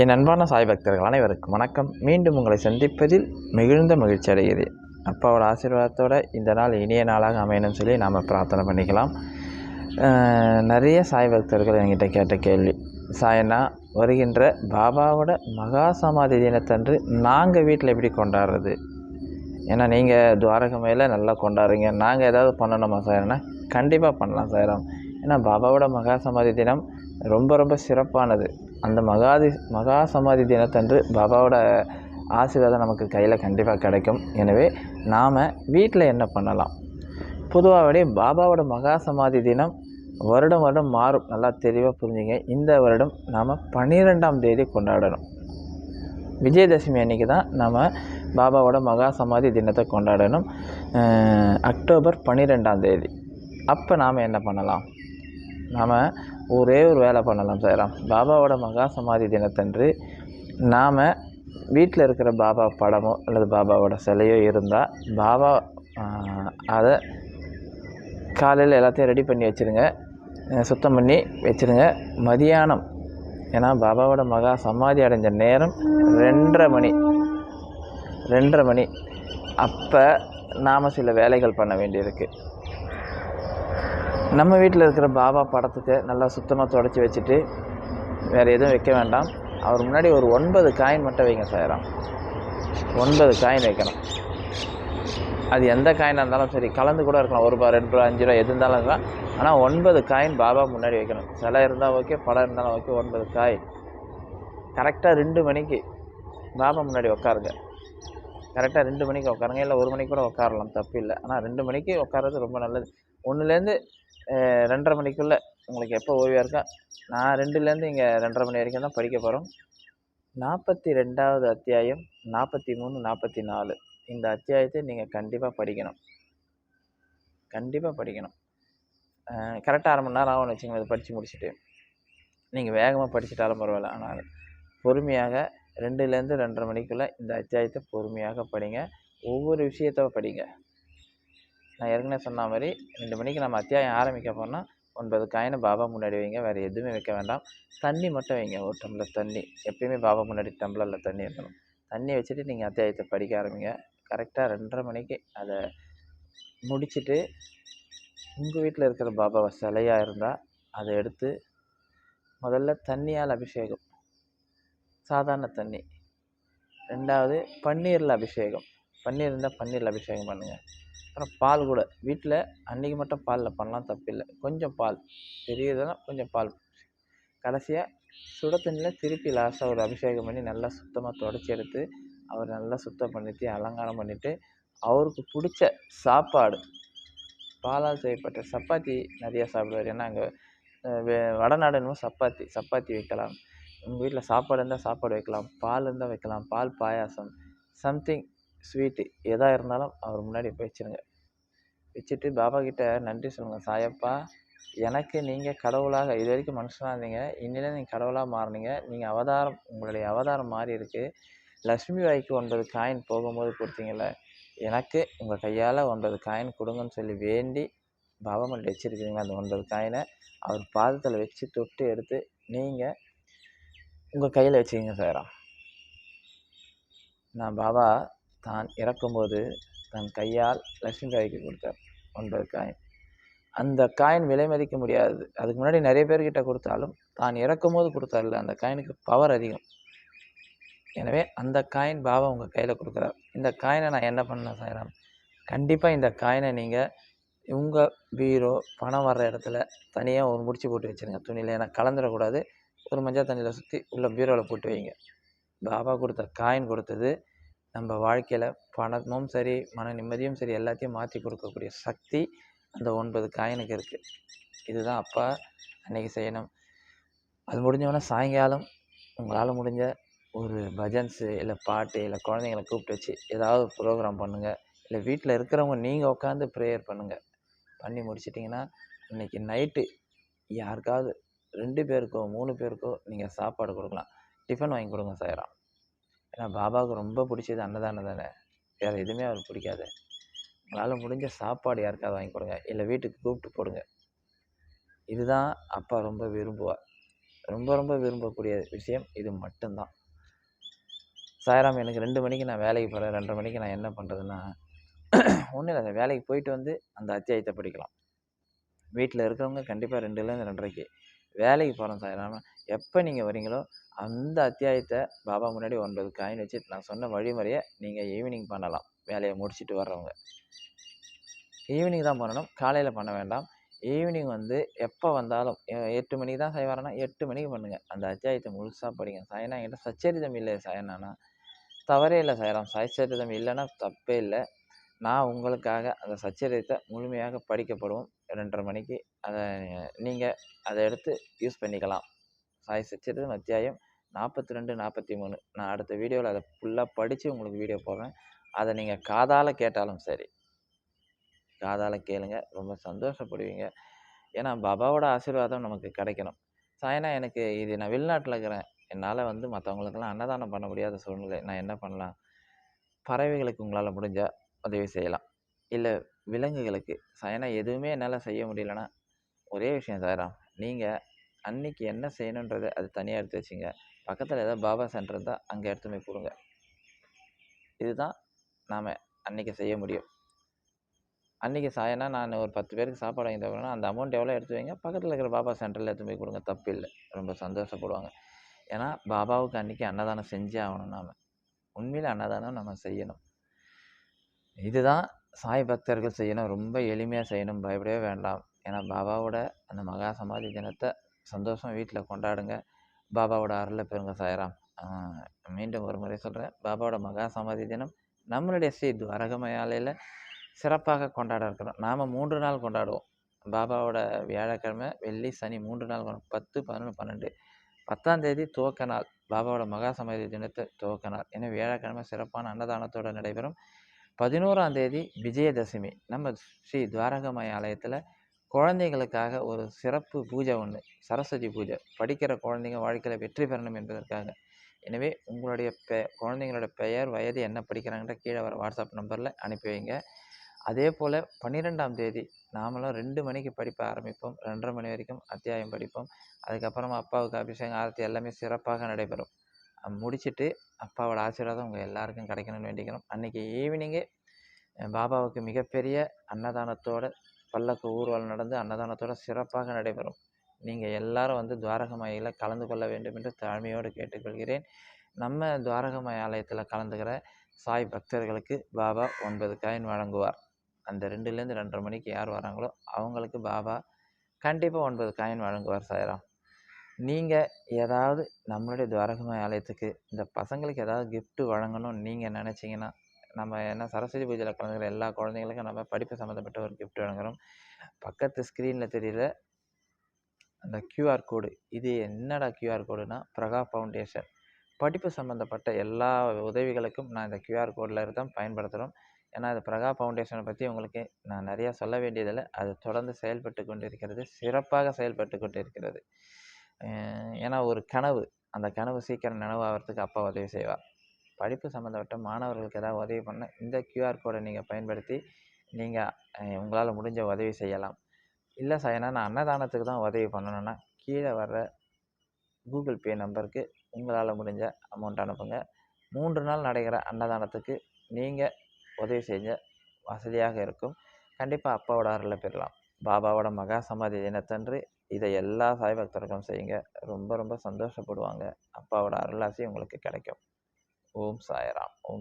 என் அன்பான சாய் பக்தர்கள் அனைவருக்கும் வணக்கம். மீண்டும் உங்களை சந்திப்பதில் மிகுந்த மகிழ்ச்சி அடைகிறேன். அப்பாவோட ஆசீர்வாதத்தோடு இந்த நாள் இனிய நாளாக அமையணும்னு சொல்லி நாம் பிரார்த்தனை பண்ணிக்கலாம். நிறைய சாய் பக்தர்கள் என்கிட்ட கேட்ட கேள்வி. சாயனா வருகின்ற பாபாவோட மகா சமாதி தினத்தன்று நாங்கள் வீட்டில் எப்படி கொண்டாடுறது? ஏன்னா நீங்கள் துவாரகமையில் நல்லா கொண்டாடுறீங்க. நாங்கள் ஏதாவது பண்ணணுமா சார்னா கண்டிப்பாக பண்ணலாம் சாயிரம் ஏன்னா பாபாவோட மகா சமாதி தினம் ரொம்ப ரொம்ப சிறப்பானது. அந்த மகாதி மகா சமாதி தினத்தன்று பாபாவோட ஆசீர்வாதம் நமக்கு கையில் கண்டிப்பாக கிடைக்கும். எனவே நாம் வீட்டில் என்ன பண்ணலாம்? பொதுவாகவே பாபாவோட மகா சமாதி தினம் வருடம் வருடம் மாறும். நல்லா தெளிவாக புரிஞ்சுங்க. இந்த வருடம் நாம் பன்னிரெண்டாம் தேதி கொண்டாடணும். விஜயதசமி அன்னைக்கு தான் நம்ம பாபாவோட மகா சமாதி தினத்தை கொண்டாடணும். அக்டோபர் பன்னிரெண்டாம் தேதி. அப்போ நாம் என்ன பண்ணலாம்? நாம் ஒரே ஒரு வேலை பண்ணலாம் சார். பாபாவோட மகா சமாதி தினத்தன்று நாம் வீட்டில் இருக்கிற பாபா படமோ அல்லது பாபாவோட சிலையோ இருந்தால் பாபா அதை காலையில் எல்லாத்தையும் ரெடி பண்ணி வச்சுருங்க. சுத்தம் பண்ணி வச்சுருங்க. மதியானம் ஏன்னா பாபாவோட மகா சமாதி அடைஞ்ச நேரம் ரெண்டரை மணி ரெண்டரை மணி. அப்போ நாம் சில வேலைகள் பண்ண வேண்டியிருக்கு. நம்ம வீட்டில் இருக்கிற பாபா படத்துக்கு நல்லா சுத்தமாக தொடச்சி வச்சுட்டு வேறு எதுவும் வைக்க வேண்டாம். அவர் முன்னாடி ஒரு ஒன்பது காயின் மட்டும் வைங்க சாயிரம் ஒன்பது காயின் வைக்கணும். அது எந்த காயினாக இருந்தாலும் சரி கலந்து கூட இருக்கலாம். ஒரு ரூபா ரெண்டு ரூபா அஞ்சு ரூபா எது இருந்தாலும் இருக்கலாம். ஆனால் ஒன்பது காயின் பாபா முன்னாடி வைக்கணும். சிலை இருந்தால் ஓகே படம் இருந்தாலும் ஓகே ஒன்பது காய் கரெக்டாக ரெண்டு மணிக்கு பாபா முன்னாடி உட்காருங்க கரெக்டாக ரெண்டு மணிக்கு உட்காருங்க இல்லை ஒரு மணிக்கு கூட உட்காரலாம் தப்பு இல்லை. ஆனால் ரெண்டு மணிக்கு உட்காரது ரொம்ப நல்லது. ஒன்றுலேருந்து ரெண்டரை மணிக்குள்ளே உங்களுக்கு எப்போ ஓய்வாக இருக்கா நான் ரெண்டுலேருந்து இங்கே ரெண்டரை மணி வரைக்கும் தான் படிக்க போகிறோம் நாற்பத்தி ரெண்டாவது அத்தியாயம் நாற்பத்தி மூணு நாற்பத்தி நாலு இந்த அத்தியாயத்தை நீங்கள் கண்டிப்பாக படிக்கணும். கண்டிப்பாக படிக்கணும். கரெக்டாக அரை மணி நேரம் ஆகும்னு வச்சுங்க அதை படித்து முடிச்சுட்டு. நீங்கள் வேகமாக படிச்சிட்டாலும் பரவாயில்ல. ஆனால் பொறுமையாக ரெண்டுலேருந்து ரெண்டரை மணிக்குள்ளே இந்த அத்தியாயத்தை பொறுமையாக படிங்க. ஒவ்வொரு விஷயத்தை படிங்க. நான் ஏற்கனவே சொன்ன மாதிரி ரெண்டு மணிக்கு நம்ம அத்தியாயம் ஆரம்பிக்க போனால் ஒன்பது காயினை பாபா முன்னாடி வைங்க. வேறு எதுவுமே வைக்க வேண்டாம். தண்ணி மட்டும் வைங்க. ஒரு டம்ளர் தண்ணி. எப்பயுமே பாபா முன்னாடி டம்ளரில் தண்ணி இருக்கணும். தண்ணி வச்சுட்டு நீங்கள் அத்தியாயத்தை படிக்க ஆரம்பிங்க. கரெக்டாக ரெண்டரை மணிக்கு அதை முடிச்சுட்டு உங்கள் வீட்டில் இருக்கிற பாபாவை சிலையாக இருந்தால் அதை எடுத்து முதல்ல தண்ணியால் அபிஷேகம். சாதாரண தண்ணி. ரெண்டாவது பன்னீரில் அபிஷேகம். பன்னீர் இருந்தால் பன்னீரில் அபிஷேகம் பண்ணுங்கள் அப்புறம் பால் கூட. வீட்டில் அன்றைக்கி மட்டும் பாலில் பண்ணலாம் தப்பில்லை. கொஞ்சம் பால். பெரியதெல்லாம் கொஞ்சம் பால் கடைசியாக சுட தண்ணியில் திருப்பி லாஸ்ட்டாக ஒரு அபிஷேகம் பண்ணி நல்லா சுத்தமாக தொடச்சி எடுத்து அவர் நல்லா சுத்தம் பண்ணிட்டு அலங்காரம் பண்ணிவிட்டு அவருக்கு பிடிச்ச சாப்பாடு. பாலால் செய்யப்பட்ட சப்பாத்தி நிறையா சாப்பிடுவார். ஏன்னா அங்கே வடநாடுன்னு சப்பாத்தி. சப்பாத்தி வைக்கலாம். உங்கள் வீட்டில் சாப்பாடு இருந்தால் சாப்பாடு வைக்கலாம். பால் இருந்தால் வைக்கலாம். பால் பாயாசம். சம்திங் ஸ்வீட்டு எதாக இருந்தாலும் அவர் முன்னாடி போய் வச்சுருங்க. வச்சுட்டு பாபா கிட்ட நன்றி சொல்லுங்கள் சாயப்பா. எனக்கு நீங்கள் கடவுளாக இது வரைக்கும் மனுஷனாக இருந்தீங்க. இன்னில நீங்கள் கடவுளாக மாறினீங்க. நீங்கள் அவதாரம் உங்களுடைய அவதாரம் மாறி இருக்குது லக்ஷ்மி வாய்க்கு ஒன்பது காயின் போகும்போது கொடுத்தீங்கள எனக்கு உங்கள் கையால் ஒன்பது காயின் கொடுங்கன்னு சொல்லி வேண்டி பாபா மண்டி வச்சுருக்கீங்க அந்த ஒன்பது காயினை அவர் பாதத்தில் வச்சு தொட்டு எடுத்து நீங்கள் உங்கள் கையில் வச்சுக்கிங்க சாரா நான் பாபா தான் இறக்கும்போது தன் கையால் லட்சுமி காய்க்கு கொடுத்தார் ஒன்பது காயின் அந்த காயின் விலை மதிக்க முடியாது. அதுக்கு முன்னாடி நிறைய பேர்கிட்ட கொடுத்தாலும் தான் இறக்கும்போது கொடுத்தார்ல அந்த காயினுக்கு பவர் அதிகம். எனவே அந்த காயின் பாபா உங்கள் கையில் கொடுக்குறார். இந்த காயினை நான் என்ன பண்ணேன் சாய்ராம்? கண்டிப்பாக இந்த காயினை நீங்கள் உங்கள் பீரோ பணம் வர்ற இடத்துல தனியாக ஒரு முடிச்சு போட்டு வச்சுருங்க. துணியில் ஏன்னா கலந்துடக்கூடாது. ஒரு மஞ்சள் தண்ணியில் சுற்றி உள்ள பீரோவில் போட்டு வைங்க. பாபா கொடுத்த காயின் கொடுத்தது நம்ம வாழ்க்கையில் பணமும் சரி மன நிம்மதியும் சரி எல்லாத்தையும் மாற்றி கொடுக்கக்கூடிய சக்தி அந்த ஒன்பது காயினுக்கு இருக்குது இதுதான் அப்பா அன்னைக்கு செய்யணும். அது முடிஞ்சவொடனே சாயங்காலம் உங்களால் முடிஞ்ச ஒரு பஜன்ஸு இல்லை பாட்டு இல்லை குழந்தைங்கள கூப்பிட்டு வச்சு ஏதாவது ப்ரோக்ராம் பண்ணுங்கள் இல்லை வீட்டில் இருக்கிறவங்க நீங்கள் உட்காந்து ப்ரேயர் பண்ணுங்கள் பண்ணி முடிச்சிட்டிங்கன்னா இன்னைக்கு நைட்டு யாருக்காவது ரெண்டு பேருக்கோ மூணு பேருக்கோ நீங்கள் சாப்பாடு கொடுக்கலாம். டிஃபன் வாங்கி கொடுங்க சாயராம். ஏன்னா பாபாவுக்கு ரொம்ப பிடிச்சது அன்னதானம் தானே? வேறு எதுவுமே அவருக்கு பிடிக்காது. உங்களால் முடிஞ்ச சாப்பாடு யாருக்காவது வாங்கி கொடுங்க. இல்லை வீட்டுக்கு கூப்பிட்டு போடுங்க. இதுதான் அப்பா ரொம்ப விரும்புவார் ரொம்ப ரொம்ப விரும்பக்கூடிய விஷயம். இது மட்டும்தான். சாயராம் எனக்கு ரெண்டு மணிக்கு நான் வேலைக்கு போகிறேன் ரெண்டரை மணிக்கு நான் என்ன பண்ணுறதுன்னா ஒன்றும் இல்லை. அந்த வேலைக்கு போயிட்டு வந்து அந்த அத்தியாயத்தை படிக்கலாம். வீட்டில் இருக்கிறவங்க கண்டிப்பாக ரெண்டுலேருந்து ரெண்டரைக்கு. வேலைக்கு போகிறோம் சாய்ராம. எப்போ நீங்கள் வரீங்களோ அந்த அத்தியாயத்தை பாபா முன்னாடி ஒன்பது காயின் வச்சு நான் சொன்ன வழிமுறையை நீங்கள் ஈவினிங் பண்ணலாம். வேலையை முடிச்சுட்டு வர்றவங்க. ஈவினிங் தான் பண்ணணும். காலையில் பண்ண வேண்டாம். ஈவினிங் வந்து எப்போ வந்தாலும் எட்டு மணிக்கு தான் சாய்வாரனா எட்டு மணிக்கு பண்ணுங்கள் அந்த அத்தியாயத்தை முழுசாக படிங்க. சாயனா என்கிட்ட சச்சரிதம் இல்லை சாயனானா தவறே இல்லை சாயராம் சச்சரிதம் இல்லைன்னா தப்பே இல்லை. நான் உங்களுக்காக அந்த சச்சரிதத்தை முழுமையாக படிக்கப்படும் ரெண்டரை மணிக்கு. அதை நீங்கள் அதை எடுத்து யூஸ் பண்ணிக்கலாம். சாய் சச்சரிதம் அத்தியாயம் நாற்பத்தி ரெண்டு நாற்பத்தி மூணு நான் அடுத்த வீடியோவில் அதை ஃபுல்லாக படித்து உங்களுக்கு வீடியோ போடுறேன். அதை நீங்கள் காதால் கேட்டாலும் சரி காதால் கேளுங்க. ரொம்ப சந்தோஷப்படுவீங்க. ஏன்னா பாபாவோட ஆசீர்வாதம் நமக்கு கிடைக்கணும். சாயனா எனக்கு இது நான் வெளிநாட்டில் இருக்கிறேன். என்னால் வந்து மற்றவங்களுக்கெல்லாம் அன்னதானம் பண்ண முடியாத சூழ்நிலை. நான் என்ன பண்ணலாம்? பறவைகளுக்கு உங்களால் முடிஞ்சால் உதவி செய்யலாம். இல்லை விலங்குகளுக்கு. சாயனா எதுவுமே என்னால் செய்ய முடியலன்னா ஒரே விஷயம் சாயராம் நீங்கள் அன்னைக்கு என்ன செய்யணுன்றதை அது தனியாக எடுத்து வச்சுங்க. பக்கத்தில் ஏதாவது பாபா சென்டர் இருந்தால் அங்கே எடுத்து போய் கொடுங்க. இதுதான் நாம் அன்னைக்கு செய்ய முடியும். அன்றைக்கி சாயனா நான் ஒரு பத்து பேருக்கு சாப்பாடு வாங்கி தரேன்னா அந்த அமௌண்ட் எவ்வளோ எடுத்து வைங்க. பக்கத்தில் இருக்கிற பாபா சென்டரில் எடுத்து போய் கொடுங்க. தப்பு இல்லை. ரொம்ப சந்தோஷப்படுவாங்க. ஏன்னா பாபாவுக்கு அன்றைக்கி அன்னதானம் செஞ்சே ஆகணும் நாம். உண்மையில் அன்னதானம் நம்ம செய்யணும். இதுதான் சாய் பக்தர்கள் செய்யணும். ரொம்ப எளிமையாக செய்யணும். பயப்படவே வேண்டாம். ஏன்னா பாபாவோட அந்த மகா சமாதி தினத்தை சந்தோஷம் வீட்டில் கொண்டாடுங்க. பாபாவோட அருளை பெறுங்க சாயராம். மீண்டும் ஒரு முறை சொல்கிறேன் பாபாவோட மகா சமாதி தினம் நம்மளுடைய ஸ்ரீ துவாரகமயாலையில் சிறப்பாக கொண்டாட இருக்கிறோம். நாம் மூன்று நாள் கொண்டாடுவோம். பாபாவோட வியாழக்கிழமை வெள்ளி சனி மூன்று நாள் பத்து பதினொன்று பன்னெண்டு. பத்தாம் தேதி துவக்க நாள். பாபாவோட மகா சமாதி தினத்தை துவக்க நாள். ஏன்னா வியாழக்கிழமை சிறப்பான அன்னதானத்தோடு நடைபெறும். பதினோராம் தேதி விஜயதசமி. நம்ம ஸ்ரீ துவாரகமய ஆலயத்தில் குழந்தைகளுக்காக ஒரு சிறப்பு பூஜை ஒன்று சரஸ்வதி பூஜை. படிக்கிற குழந்தைங்க வாழ்க்கையில் வெற்றி பெறணும் என்பதற்காக. எனவே உங்களுடைய பெ குழந்தைங்களோட பெயர் வயது என்ன படிக்கிறாங்கன்ற கீழே வர வாட்ஸ்அப் நம்பரில் அனுப்பி வைங்க. அதே போல் பன்னிரெண்டாம் தேதி நாமளும் ரெண்டு மணிக்கு படிப்ப ஆரம்பிப்போம். ரெண்டரை மணி வரைக்கும் அத்தியாயம் படிப்போம். அதுக்கப்புறமா அப்பாவுக்கு அபிஷேகம் ஆரத்தி எல்லாமே சிறப்பாக நடைபெறும். முடிச்சுட்டு அப்பாவோட ஆசீர்வாதம் உங்கள் எல்லாருக்கும் கிடைக்கணும்னு வேண்டிக்கிறோம். அன்றைக்கி ஈவினிங்கே பாபாவுக்கு மிகப்பெரிய அன்னதானத்தோட பல்லக்கு ஊர்வலம் நடந்து அன்னதானத்தோட சிறப்பாக நடைபெறும். நீங்கள் எல்லாரும் வந்து துவாரகமாயில் கலந்து கொள்ள வேண்டும் என்று தாழ்மையோடு கேட்டுக்கொள்கிறேன். நம்ம துவாரகமாய் ஆலயத்தில் கலந்துக்கிற சாய் பக்தர்களுக்கு பாபா ஒன்பது காயின் வழங்குவார். அந்த ரெண்டுலேருந்து ரெண்டரை மணிக்கு யார் வராங்களோ அவங்களுக்கு பாபா கண்டிப்பாக ஒன்பது காயின் வழங்குவார் சாய்ராம். நீங்கள் ஏதாவது நம்மளுடைய துவாரகமாய் ஆலயத்துக்கு இந்த பசங்களுக்கு ஏதாவது கிஃப்ட்டு வழங்கணும்னு நீங்கள் நினச்சிங்கன்னா நம்ம என்ன சரஸ்வதி பூஜையில் கலந்துக்கிற எல்லா குழந்தைங்களுக்கும் நம்ம படிப்பு சம்மந்தப்பட்ட ஒரு கிஃப்ட் வழங்குகிறோம் பக்கத்து ஸ்க்ரீனில் தெரியுற அந்த கியூஆர் கோடு இது என்னடா கியூஆர் கோடுனா பிரகா ஃபவுண்டேஷன் படிப்பு சம்மந்தப்பட்ட எல்லா உதவிகளுக்கும் நான் இந்த கியூஆர் கோடில் தான் பயன்படுத்துகிறோம் ஏன்னா அது பிரகா ஃபவுண்டேஷனை பற்றி உங்களுக்கு நான் நிறையா சொல்ல வேண்டியதில்லை. அது தொடர்ந்து செயல்பட்டு கொண்டு இருக்கிறது சிறப்பாக செயல்பட்டு கொண்டு இருக்கிறது ஏன்னா ஒரு கனவு. அந்த கனவு சீக்கிரம் நனவாகிறதுக்கு அப்பா உதவி செய்வார். படிப்பு சம்மந்தப்பட்ட மாணவர்களுக்கு ஏதாவது உதவி பண்ண இந்த கியூஆர் கோடை நீங்கள் பயன்படுத்தி நீங்கள் உங்களால் முடிஞ்ச உதவி செய்யலாம். இல்லை சார் ஏன்னா நான் அன்னதானத்துக்கு தான் உதவி பண்ணணும்னா கீழே வர்ற கூகுள் பே நம்பருக்கு உங்களால் முடிஞ்ச அமௌண்ட் அனுப்புங்க. மூன்று நாள் நடைகிற அன்னதானத்துக்கு நீங்கள் உதவி செஞ்ச வசதியாக இருக்கும். கண்டிப்பாக அப்பாவோட அருளை பெறலாம். பாபாவோட மகா சமாதி தினத்தன்று இதை எல்லா சாய்பக்தர்களும் செய்யுங்க. ரொம்ப ரொம்ப சந்தோஷப்படுவாங்க. அப்பாவோட அருளாசி உங்களுக்கு கிடைக்கும். ஓம் சாய்ராம். ஓம்